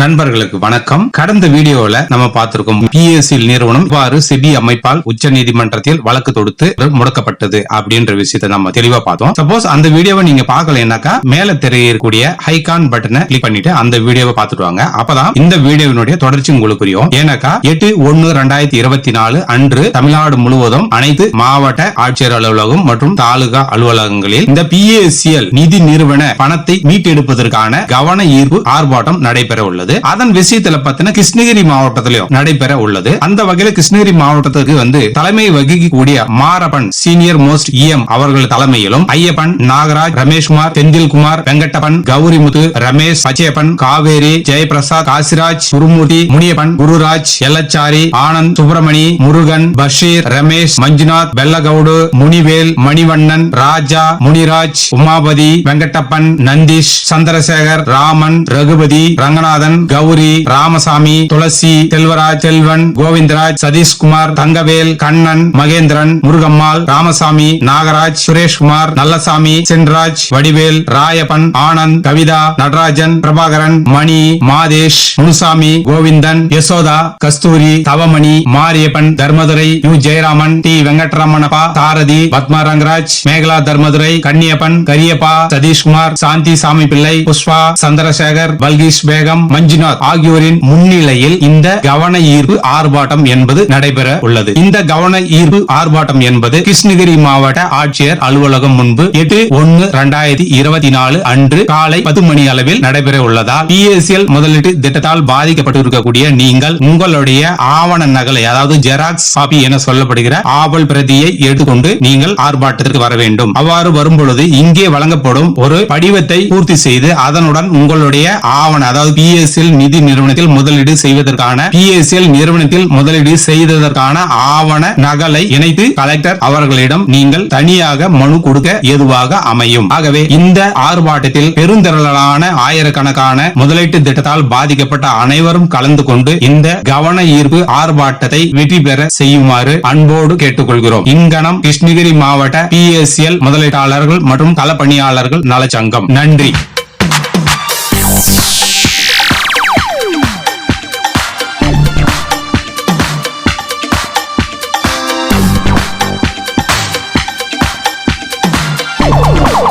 நண்பர்களுக்கு வணக்கம். கடந்த வீடியோல நம்ம பார்த்திருக்கோம் பிஎஸ்சி நிறுவனம் இவ்வாறு செபி அமைப்பால் உச்ச நீதிமன்றத்தில் வழக்கு தொடுத்து முடக்கப்பட்டது அப்படின்ற விஷயத்தை நம்ம தெளிவா பார்த்தோம். சப்போஸ் அந்த வீடியோவை நீங்க பார்க்கலைன்னாக்கா மேல தெரியக்கூடிய ஹைகான் பட்டனை கிளிக் பண்ணிட்டு அந்த வீடியோவை பார்த்துட்டு வாங்க. அப்பதான் இந்த வீடியோவினுடைய தொடர்ச்சி உங்களுக்கு புரியும். ஏன்னாக்கா எட்டு ஒன்னு ரெண்டாயிரத்தி இருபத்தி நாலு அன்று தமிழ்நாடு முழுவதும் அனைத்து மாவட்ட ஆட்சியர் அலுவலகம் மற்றும் தாலுகா அலுவலகங்களில் இந்த பிஏசிஎல் நிதி நிறுவன பணத்தை மீட்டெடுப்பதற்கான கவன ஈர்ப்பு ஆர்ப்பாட்டம் நடைபெற உள்ளது. அதன் விஷயத்துல பாத்தீங்கன்னா கிருஷ்ணகிரி மாவட்டத்திலும் நடைபெற உள்ளது. அந்த வகையில கிருஷ்ணகிரி மாவட்டத்துக்கு வந்து தலைமை வகிக்கக்கூடிய மாரப்பன் சீனியர் மோஸ்ட் இஎம் அவர்கள் தலைமையிலும் ஐயப்பன் நாகராஜ் ரமேஷ்குமார் செந்தில்குமார் வெங்கட்டப்பன் கௌரிமுத்து ரமேஷ் பச்சையப்பன் காவேரி ஜெயபிரசாத் காசிராஜ் குருமூர்த்தி முனியப்பன் குருராஜ் எல்லச்சாரி ஆனந்த் சுப்பிரமணி முருகன் பஷீர் ரமேஷ் மஞ்சுநாத் வெள்ளகவுடு முனிவேல் மணிவண்ணன் ராஜா முனிராஜ் உமாபதி வெங்கட்டப்பன் நந்தீஷ் சந்திரசேகர் ராமன் ரகுபதி ரங்கநாதன் கௌரி ராமசாமி துளசி செல்வராஜ் செல்வன் கோவிந்தராஜ் சதீஷ்குமார் தங்கவேல் கண்ணன் மகேந்திரன் முருகம்மாள் ராமசாமி நாகராஜ் சுரேஷ்குமார் நல்லசாமி சென்ராஜ் வடிவேல் ராயப்பன் ஆனந்த் கவிதா நடராஜன் பிரபாகரன் மணி மாதேஷ் முனுசாமி கோவிந்தன் யசோதா கஸ்தூரி தவமணி மாரியப்பன் தர்மதுரை யு. ஜெயராமன் டி. வெங்கட்ரமணப்பா தாரதி பத்மா ரங்கராஜ் மேகலா தர்மதுரை கன்னியப்பன் கரியப்பா சதீஷ்குமார் சாந்தி சாமி பிள்ளை புஷ்பா சந்திரசேகர் பல்கீஷ் பேகம் மஞ்சுநாத் ஆகியோரின் முன்னிலையில் இந்த கவன ஈர்ப்பு ஆர்ப்பாட்டம் என்பது நடைபெற உள்ளது. இந்த கவன ஈர்ப்பு ஆர்ப்பாட்டம் என்பது கிருஷ்ணகிரி மாவட்ட ஆட்சியர் அலுவலகம் முன்பு எட்டு ஒன்னு இரண்டாயிரத்தி இருபத்தி நாலு அன்று காலை பத்து மணி அளவில் நடைபெற உள்ளதால் பிஎஸ்எல் முதலீட்டு திட்டத்தால் பாதிக்கப்பட்டிருக்கக்கூடிய நீங்கள் உங்களுடைய ஆவண நகலை அதாவது ஜெராக்ஸ் காப்பி என சொல்லப்படுகிற ஆவல் பிரதியை எடுத்துக்கொண்டு நீங்கள் ஆர்ப்பாட்டத்திற்கு வர வேண்டும். அவ்வாறு வரும்பொழுது இங்கே வழங்கப்படும் ஒரு படிவத்தை பூர்த்தி செய்து அதனுடன் உங்களுடைய ஆவண அதாவது பிஎஸ் பிஎஸ்எல் நிதி நிறுவனத்தில் முதலீடு செய்வதற்கான பிஎஸ்எல் நிறுவனத்தில் முதலீடு செய்ததற்கான ஆவண நகலை இணைத்து கலெக்டர் அவர்களிடம் நீங்கள் தனியாக மனு கொடுக்க ஏதுவாக அமையும். ஆகவே இந்த ஆர்ப்பாட்டத்தில் பெருந்திரளான ஆயிரக்கணக்கான முதலீட்டு திட்டத்தால் பாதிக்கப்பட்ட அனைவரும் கலந்து கொண்டு இந்த கவன ஈர்ப்பு ஆர்ப்பாட்டத்தை வெற்றி பெற செய்யுமாறு அன்போடு கேட்டுக்கொள்கிறோம். இங்கனம் கிருஷ்ணகிரி மாவட்ட பிஎஸ்எல் முதலீட்டாளர்கள் மற்றும் களப்பணியாளர்கள் நலச்சங்கம். நன்றி.